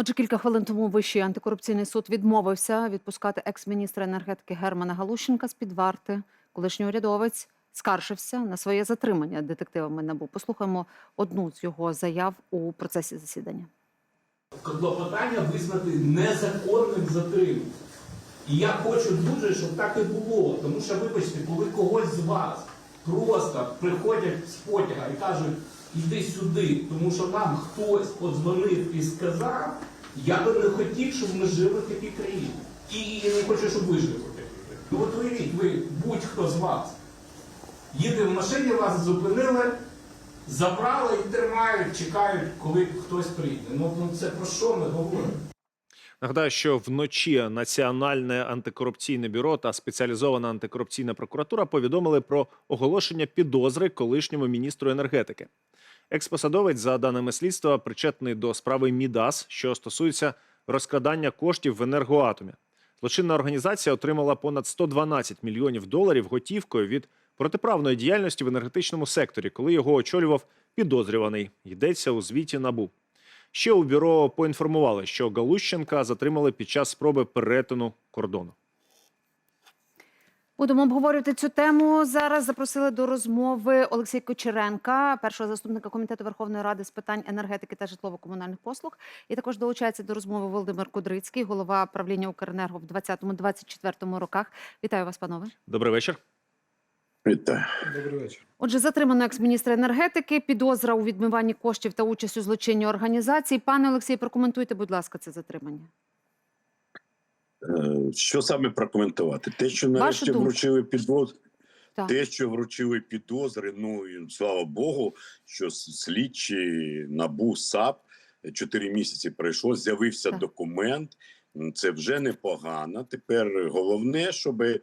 Отже, кілька хвилин тому Вищий антикорупційний суд відмовився відпускати екс-міністра енергетики Германа Галущенка з під варти. Колишній урядовець скаржився на своє затримання детективами НАБУ. Послухаємо одну з його заяв у процесі засідання. клопотання визнати незаконним затримання. І я хочу дуже, щоб так і було. Тому що, вибачте, коли когось з вас просто приходять з потяга і кажуть, іди сюди, тому що нам хтось подзвонив і сказав, я би не хотів, щоб ми жили в такій країні. І не хочу, щоб ви жили в такій країні. Ну от уявіть, ви будь-хто з вас. Їде в машині, вас зупинили, забрали і тримають, чекають, коли хтось прийде. Ну, ну це про що ми говоримо? Нагадаю, що вночі Національне антикорупційне бюро та спеціалізована антикорупційна прокуратура повідомили про оголошення підозри колишньому міністру енергетики. Експосадовець, за даними слідства, причетний до справи Мідас, що стосується розкрадання коштів в енергоатомі. Злочинна організація отримала понад 112 мільйонів доларів готівкою від протиправної діяльності в енергетичному секторі, коли його очолював підозрюваний. Йдеться у звіті НАБУ. Ще у бюро поінформували, що Галущенка затримали під час спроби перетину кордону. Будемо обговорювати цю тему. Зараз запросили до розмови Олексія Кучеренка, першого заступника комітету Верховної Ради з питань енергетики та житлово-комунальних послуг. І також долучається до розмови Володимир Кудрицький, голова правління Укренерго в 2020-2024 роках. Вітаю вас, панове. Добрий вечір. Вітаю. Добрий вечір. Отже, затримано екс-міністра енергетики, підозра у відмиванні коштів та участь у злочинній організації. Пане Олексій, прокоментуйте, будь ласка, це затримання. Е, Що саме прокоментувати? Те, що нарешті вручили підозри, Так. те, що вручили підозри, ну і слава Богу, що слідчі набу САП 4 місяці пройшло, з'явився Так. документ. Це вже непогано. Тепер головне, щоб е,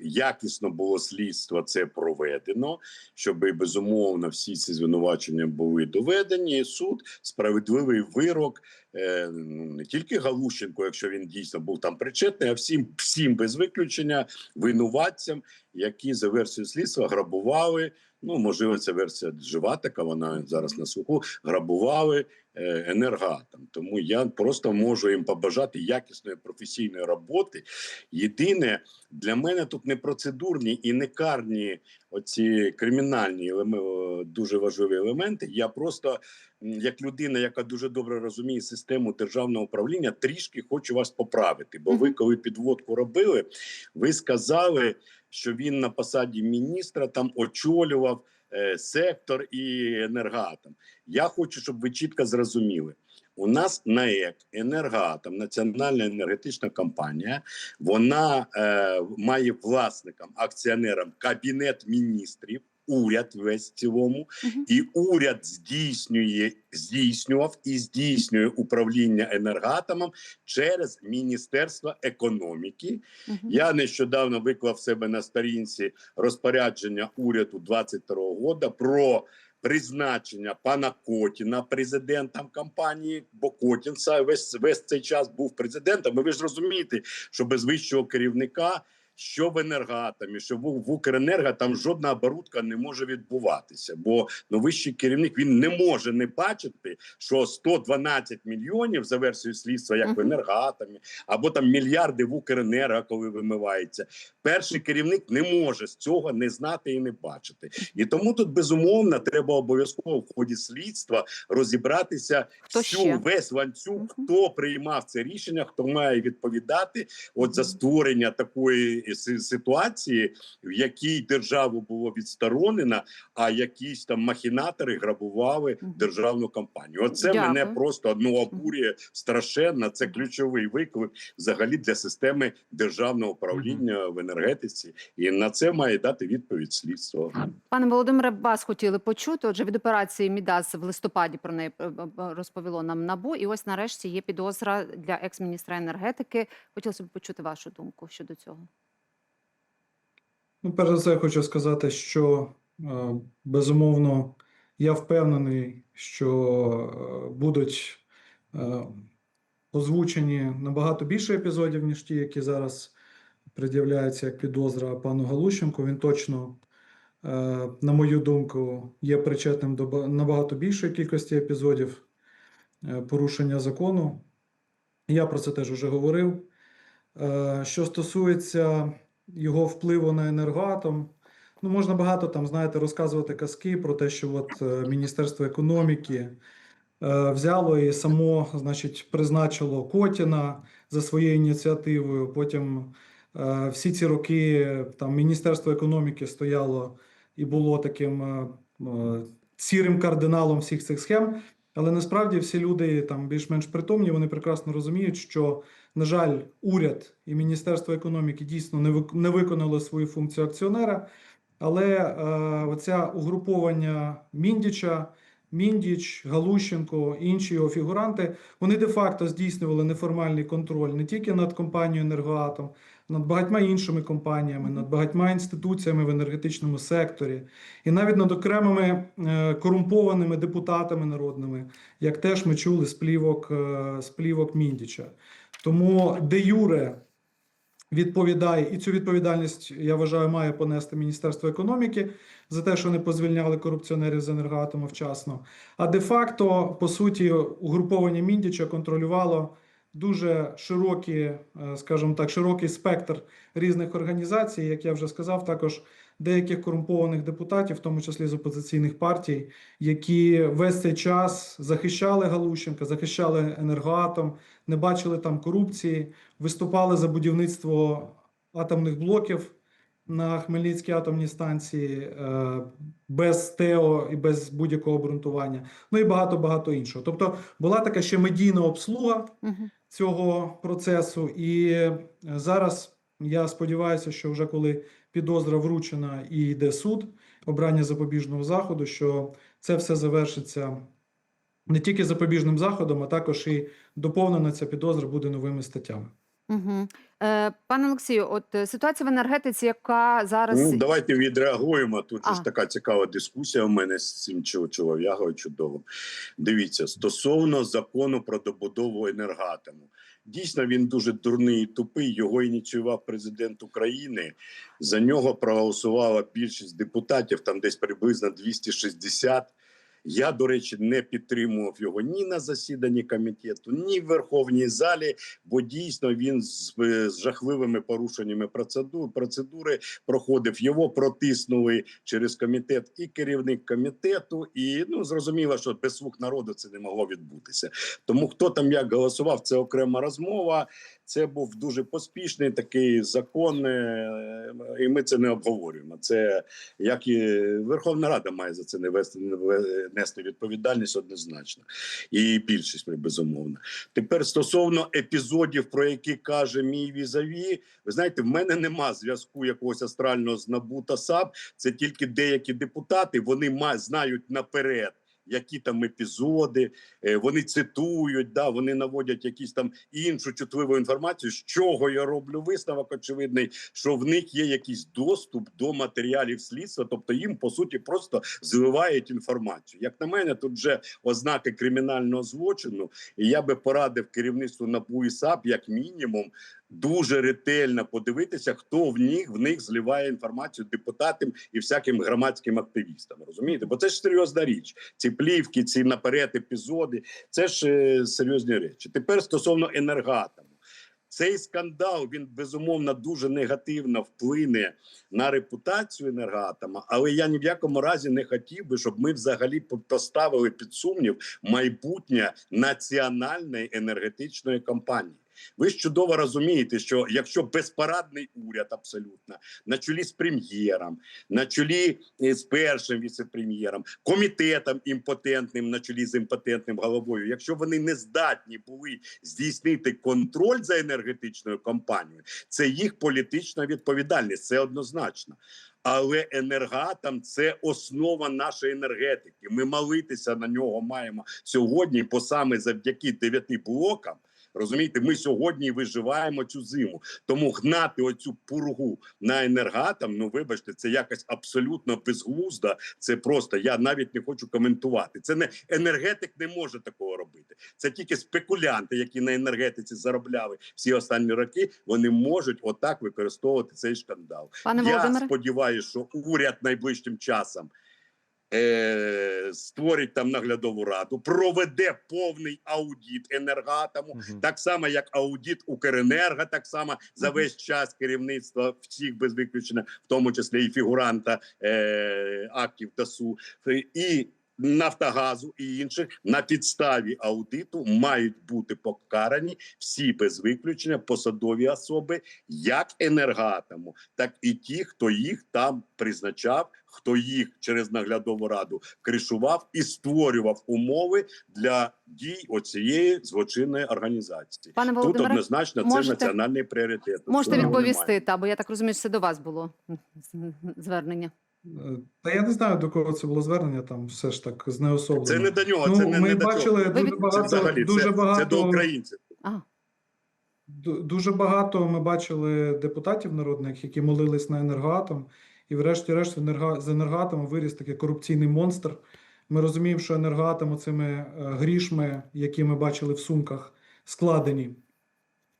якісно було слідство це проведено, щоб безумовно всі ці звинувачення були доведені. Суд справедливий вирок е, ну, не тільки Галущенко, якщо він дійсно був там причетний, а всім, всім без виключення винуватцям, які за версією слідства грабували. Ну, можливо, це версія жива, така вона зараз на слуху. Грабували е, енергатом. Тому я просто можу їм побажати якісної професійної роботи. Єдине для мене тут не процедурні і не карні оці кримінальні дуже важливі елементи. Я просто як людина, яка дуже добре розуміє систему державного управління, трішки хочу вас поправити. Бо ви, коли підводку робили, ви сказали, що він на посаді міністра там очолював е, сектор і енергатом. Я хочу, щоб ви чітко зрозуміли. У нас НАЕК, енергатом, національна енергетична компанія. Вона е, має власникам, акціонерам кабінет міністрів, уряд весь в цілому, і уряд здійснює, здійснював і здійснює управління енергатомом через Міністерство економіки. Я нещодавно виклав себе на сторінці розпорядження уряду 22 года про призначення пана Котіна президентом компанії, бо Котін весь, весь цей час був президентом. І ви ж розумієте, що без вищого керівника. Що в енергатомі, що в, в Укренерго там жодна оборудка не може відбуватися, бо ну, вищий керівник він не може не бачити, що 112 мільйонів за версією слідства, як в енергатомі, або там мільярди в Укренерго, коли вимивається. Перший керівник не може з цього не знати і не бачити. І тому тут безумовно треба обов'язково в ході слідства розібратися Хто всю ще? весь ланцюг, хто приймав це рішення, хто має відповідати от за створення такої ситуації, в якій державу було відсторонено, а якісь там махінатори грабували державну компанію. Оце Дякую. мене просто ну обурює страшенно. Це ключовий виклик взагалі для системи державного управління в енергетиці, і на це має дати відповідь слідство. Пане Володимире, вас хотіли почути. Отже, від операції Мідас в листопаді про неї е, е, розповіло нам НАБУ. І ось нарешті є підозра для екс-міністра енергетики. Хотілося б почути вашу думку щодо цього. Ну, перш за все, я хочу сказати, що е, безумовно я впевнений, що е, будуть е, озвучені набагато більше епізодів, ніж ті, які зараз пред'являються як підозра пану Галущенку. Він точно, на мою думку, є причетним до набагато більшої кількості епізодів порушення закону Я про це теж вже говорив. Що стосується його впливу на енергоатом, ну можна багато там, знаєте, розказувати казки про те, що от е, Міністерство економіки е, взяло і само, значить, призначило Котіна за своєю ініціативою. Потім е, всі ці роки там Міністерство економіки стояло і було таким е, е, сірим кардиналом всіх цих схем. Але насправді всі люди там більш-менш притомні, вони прекрасно розуміють, що, на жаль, уряд і Міністерство економіки дійсно не вик- не виконали свою функцію акціонера. Але е, оця угруповання Міндіча, Міндіч, Галущенко, інші його фігуранти, вони де-факто здійснювали неформальний контроль не тільки над компанією Енергоатом, над багатьма іншими компаніями, над багатьма інституціями в енергетичному секторі, і навіть над окремими е, корумпованими депутатами народними, як теж ми чули з плівок, е, з плівок Міндіча. Тому де юре відповідає, і цю відповідальність, я вважаю, має понести Міністерство економіки за те, що не позвільняли корупціонерів з енергоатому вчасно. А де-факто, по суті, угруповання Міндіча контролювало дуже широкі, е, скажімо так, широкий спектр різних організацій, як я вже сказав, також деяких корумпованих депутатів, в тому числі з опозиційних партій, які весь цей час захищали Галущенка, захищали енергоатом, не бачили там корупції, виступали за будівництво атомних блоків на Хмельницькій атомній станції е, без ТЕО і без будь-якого обґрунтування. Ну і багато багато іншого. Тобто була така ще медійна обслуга цього процесу. І е, зараз я сподіваюся, що вже коли підозра вручена і йде суд, обрання запобіжного заходу, що це все завершиться не тільки запобіжним заходом, а також і доповнена ця підозра буде новими статтями. Угу. Е, пане Олексію, от е, ситуація в енергетиці, яка зараз Ну, давайте відреагуємо. Тут А. ж така цікава дискусія у мене з цим чо- чолов'ягою чудовим. Дивіться, стосовно закону про добудову енергатому. Дійсно, він дуже дурний і тупий. Його ініціював президент України. За нього проголосувала більшість депутатів, там десь приблизно 260. Я, до речі, не підтримував його ні на засіданні комітету, ні в Верховній залі, бо дійсно він з, е, з жахливими порушеннями процедур процедури проходив. Його протиснули через комітет і керівник комітету. І ну зрозуміло, що без слуг народу це не могло відбутися. Тому хто там як голосував, це окрема розмова. Це був дуже поспішний такий закон, е, і ми це не обговорюємо. Це як і Верховна Рада має за це не вести не ве- нести відповідальність однозначно, і більшість безумовно. Тепер стосовно епізодів, про які каже мій візаві, ви знаєте, в мене нема зв'язку якогось астрального з НАБУ та САП. Це тільки деякі депутати. Вони ма- знають наперед. Які там епізоди, е, вони цитують, да, вони наводять якісь там іншу чутливу інформацію. З чого я роблю висновок очевидний, що в них є якийсь доступ до матеріалів слідства, тобто їм по суті просто зливають інформацію. Як на мене, тут вже ознаки кримінального злочину, і я би порадив керівництву НАБУ і САП, як мінімум, дуже ретельно подивитися, хто в них в них зливає інформацію депутатам і всяким громадським активістам. Розумієте, бо це ж серйозна річ. Ці плівки, ці наперед епізоди, це ж е, серйозні речі. Тепер стосовно енергатому. Цей скандал він безумовно дуже негативно вплине на репутацію енергоатома, але я ні в якому разі не хотів би, щоб ми взагалі поставили під сумнів майбутнє національної енергетичної компанії. Ви ж чудово розумієте, що якщо безпарадний уряд абсолютно на чолі з прем'єром, на чолі е, з першим віце-прем'єром, комітетом імпотентним на чолі з імпотентним головою, якщо вони не здатні були здійснити контроль за енергетичною компанією, це їх політична відповідальність. Це однозначно. Але енергатом це основа нашої енергетики. Ми молитися на нього маємо сьогодні, бо саме завдяки дев'яти блокам. Розумієте, ми сьогодні виживаємо цю зиму. Тому гнати оцю пургу на енергатом, ну вибачте, це якось абсолютно безглуздо. Це просто я навіть не хочу коментувати. Це не енергетик не може такого робити. Це тільки спекулянти, які на енергетиці заробляли всі останні роки. Вони можуть отак використовувати цей скандал. Пане Я сподіваюся, що уряд найближчим часом е, створить там наглядову раду, проведе повний аудіт енергатому, Мгм. так само як аудіт Укренерго, так само за весь час керівництва всіх без виключення, в тому числі і фігуранта е, актів ТАСУ. і Нафтогазу і інших на підставі аудиту мають бути покарані всі без виключення посадові особи, як енергатому, так і ті, хто їх там призначав, хто їх через наглядову раду кришував і створював умови для дій оцієї злочинної організації. Пане Тут Володимире, однозначно це національний пріоритет. Можете відповісти, та бо я так розумію, що це до вас було звернення. Та я не знаю, до кого це було звернення, там все ж так знеособлено. Це не до нього, Ну, це не, ми не бачили. Ви дуже від- Це взагалі дуже це, багато, це до українців. Ага. дуже багато ми бачили депутатів народних, які молились на енергоатом, і врешті-решт з енергоатомом виріс такий корупційний монстр. Ми розуміємо, що енергоатом цими е, грішми, які ми бачили в сумках, складені,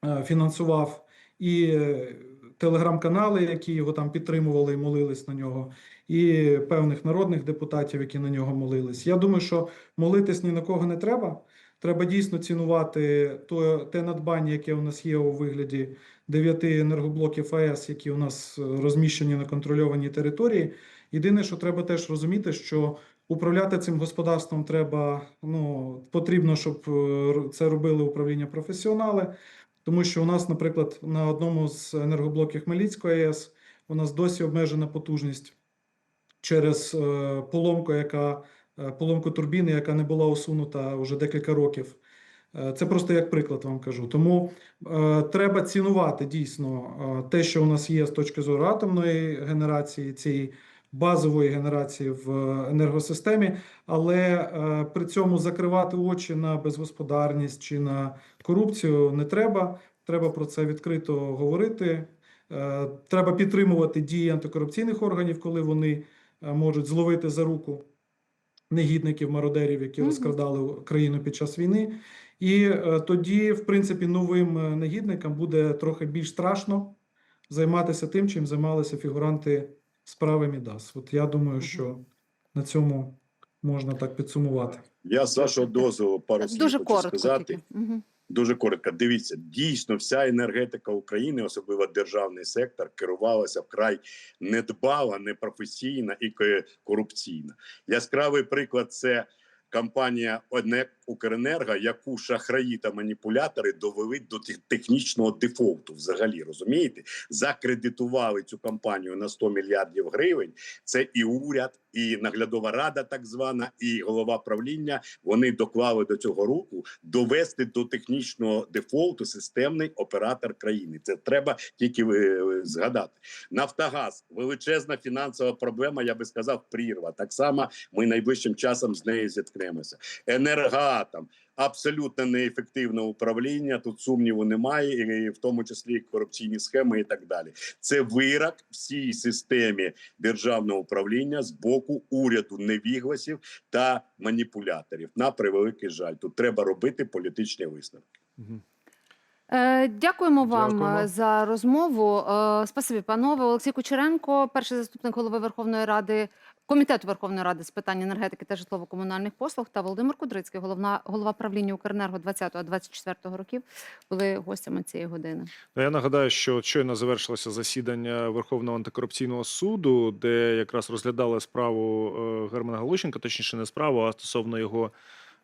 е, фінансував і е, телеграм-канали, які його там підтримували і молились на нього, і певних народних депутатів, які на нього молились. Я думаю, що молитись ні на кого не треба. Треба дійсно цінувати то, те надбання, яке у нас є у вигляді дев'яти енергоблоків АЕС, які у нас е, розміщені на контрольованій території. Єдине, що треба теж розуміти, що управляти цим господарством треба, ну потрібно, щоб е, це робили управління професіонали. Тому що у нас, наприклад, на одному з енергоблоків Хмельницької АЕС у нас досі обмежена потужність через е, поломку, яка е, поломку турбіни, яка не була усунута вже декілька років. Е, Це просто як приклад вам кажу. Тому е, треба цінувати дійсно те, що у нас є з точки зору атомної генерації, цієї базової генерації в енергосистемі, але е, при цьому закривати очі на безгосподарність чи на корупцію не треба. Треба про це відкрито говорити. Е, Треба підтримувати дії антикорупційних органів, коли вони е, можуть зловити за руку негідників, мародерів, які розкрадали країну під час війни. І е, тоді, в принципі, новим е, негідникам буде трохи більш страшно займатися тим, чим займалися фігуранти справи Мідас. От я думаю, що на цьому можна так підсумувати. Я з вашого дозволу пару слів Дуже хочу коротко сказати. Угу. Дуже коротко. Дивіться, дійсно, вся енергетика України, особливо державний сектор, керувалася вкрай недбала, непрофесійна і корупційна. Яскравий приклад це компанія «Однек Укренерго, яку шахраї та маніпулятори довели до технічного дефолту. Взагалі розумієте, закредитували цю компанію на 100 мільярдів гривень. Це і уряд, і наглядова рада, так звана, і голова правління. Вони доклали до цього руку довести до технічного дефолту системний оператор країни. Це треба тільки е, згадати. Нафтогаз величезна фінансова проблема. Я би сказав, прірва. Так само ми найближчим часом з нею зіткнемося. Енергоатом. Абсолютно неефективне управління. Тут сумніву немає, і в тому числі корупційні схеми, і так далі. Це вирок всій системі державного управління з боку уряду невігласів та маніпуляторів. На превеликий жаль, тут треба робити політичні висновки. Е, дякуємо вам Дякуємо. за розмову. Е, спасибі, панове. Олексій Кучеренко, перший заступник голови Верховної Ради, комітету Верховної Ради з питань енергетики та житлово-комунальних послуг, та Володимир Кудрицький, головна голова правління Укренерго 20-24 років, були гостями цієї години. Ну, Я нагадаю, що щойно завершилося засідання Верховного антикорупційного суду, де якраз розглядали справу е, Германа Галущенка, точніше не справу, а стосовно його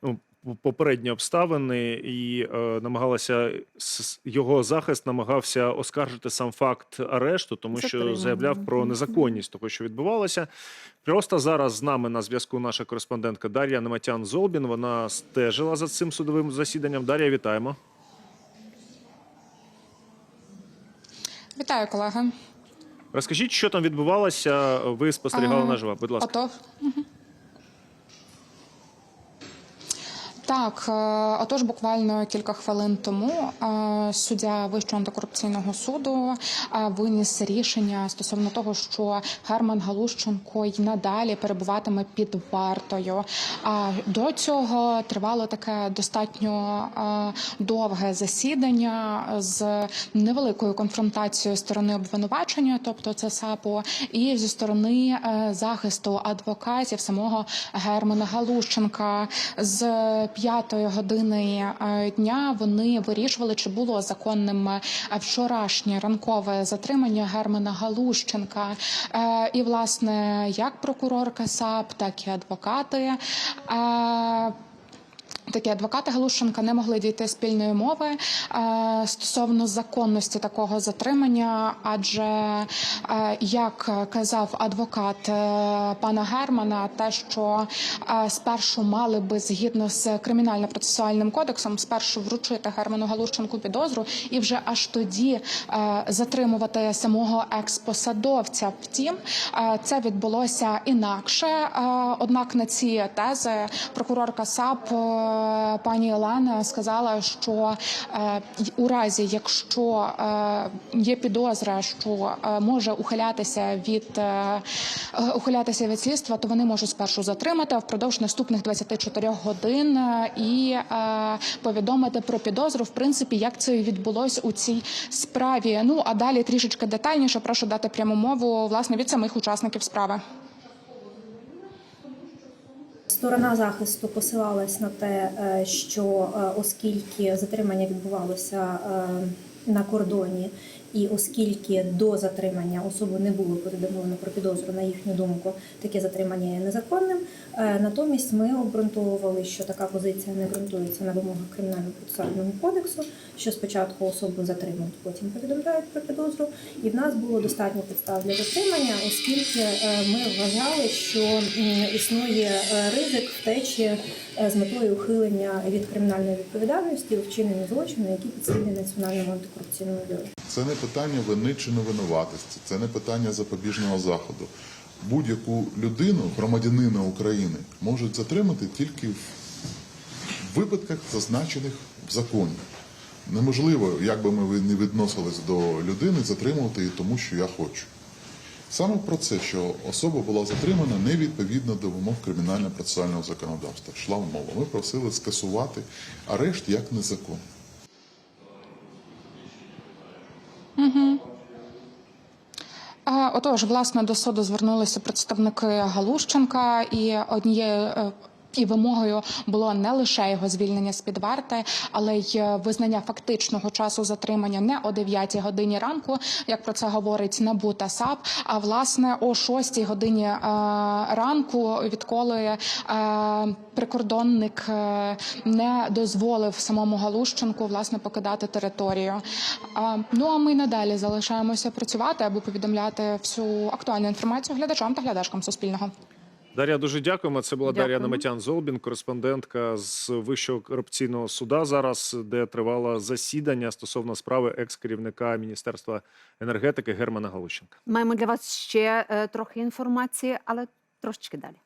ну, попередні обставини, і е, намагалася його захист намагався оскаржити сам факт арешту, тому що заявляв про незаконність того, що відбувалося. Просто зараз з нами на зв'язку наша кореспондентка Дар'я Нематян Золбін. Вона стежила за цим судовим засіданням. Дар'я, вітаємо. Вітаю, колеги. Розкажіть, що там відбувалося. Ви спостерігали А, наживо, будь ласка. Ото. Так, е, отож, буквально кілька хвилин тому е, суддя Вищого антикорупційного суду е, виніс рішення стосовно того, що Герман Галущенко й надалі перебуватиме під вартою. А до цього тривало таке достатньо довге засідання з невеликою конфронтацією сторони обвинувачення, тобто це САПО, і зі сторони захисту адвокатів самого Германа Галущенка з п'ятої години е, дня вони вирішували, чи було законним е, вчорашнє ранкове затримання Германа Галущенка. Е, І власне як прокурорка САП, так і адвокати. Такі адвокати Галушенка не могли дійти спільної мови е, стосовно законності такого затримання, адже е, як казав адвокат е, пана Германа, те, що е, спершу мали би згідно з кримінально-процесуальним кодексом, спершу вручити Герману Галущенку підозру і вже аж тоді е, затримувати самого експосадовця. Втім, е, це відбулося інакше. Е, Однак на ці тези прокурорка САП е, пані Олена сказала, що е, у разі, якщо е, є підозра, що е, може ухилятися від е, е, ухилятися від слідства, то вони можуть спершу затримати впродовж наступних 24 годин е, і е, повідомити про підозру, в принципі, як це відбулось у цій справі. Ну а далі трішечки детальніше прошу дати пряму мову власне від самих учасників справи. Сторона захисту посилалась на те, е, що е, оскільки затримання відбувалося е, на кордоні, і оскільки до затримання особи не було повідомлено про підозру, на їхню думку, таке затримання є незаконним. Е, Натомість ми обґрунтовували, що така позиція не ґрунтується на вимогах кримінального процесуального кодексу, що спочатку особу затримують, потім повідомляють про підозру. І в нас було достатньо підстав для затримання, оскільки е, ми вважали, що існує е, ризик втечі з метою ухилення від кримінальної відповідальності у вчиненні злочину, які підслідні Національному антикорупційному бюро. Це не питання вини чи невинуватості, це не питання запобіжного заходу. Будь-яку людину, громадянина України, можуть затримати тільки в випадках, зазначених в законі. Неможливо, як би ми не відносились до людини, затримувати її тому, що я хочу. Саме про це, що особа була затримана невідповідно до вимог кримінально-процесуального законодавства, йшла мова. Ми просили скасувати арешт як незаконний. Е, Отож, власне, до суду звернулися представники Галущенка, і однією е, і вимогою було не лише його звільнення з під варти, але й е, визнання фактичного часу затримання не о 9 годині ранку, як про це говорить НАБУ та САП, а власне о 6 годині е, ранку, відколи е, прикордонник е, не дозволив самому Галущенку власне покидати територію. А, Ну а ми надалі залишаємося працювати, аби повідомляти всю актуальну інформацію глядачам та глядачкам Суспільного. Дар'я, дуже дякуємо. Це була Дар'я Дякуємо. Наметян Золбін, кореспондентка з Вищого корупційного суда зараз, де тривало засідання стосовно справи екс-керівника Міністерства енергетики Германа Галущенка. Маємо для вас ще е, трохи інформації, але трошечки далі.